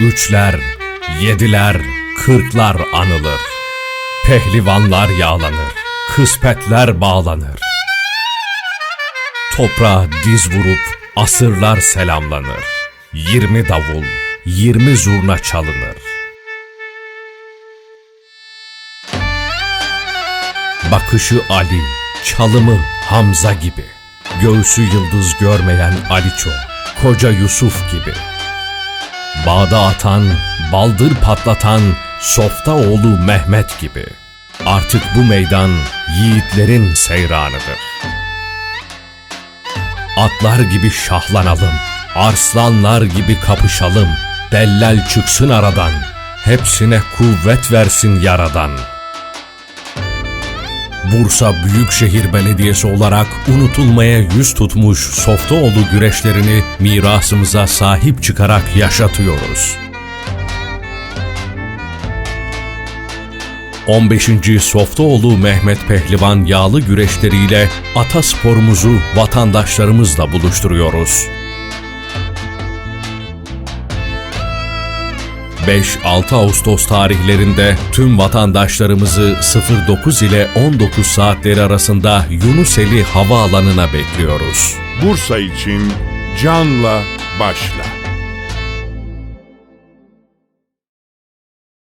Üçler, yediler, kırklar anılır. Pehlivanlar yağlanır, kıspetler bağlanır. Toprağa diz vurup asırlar selamlanır. Yirmi davul, yirmi zurna çalınır. Bakışı Ali, çalımı Hamza gibi. Göğsü yıldız görmeyen Aliço, koca Yusuf gibi. Bağda atan, baldır patlatan Softaoğlu Mehmet gibi. Artık bu meydan yiğitlerin seyranıdır. Atlar gibi şahlanalım, arslanlar gibi kapışalım. Dellal çıksın aradan, hepsine kuvvet versin yaradan. Bursa Büyükşehir Belediyesi olarak unutulmaya yüz tutmuş Softaoğlu güreşlerini mirasımıza sahip çıkarak yaşatıyoruz. 15. Softaoğlu Mehmet Pehlivan yağlı güreşleriyle atasporumuzu vatandaşlarımızla buluşturuyoruz. 5-6 Ağustos tarihlerinde tüm vatandaşlarımızı 09 ile 19 saatleri arasında Yunuseli Havaalanı'na bekliyoruz. Bursa için canla başla.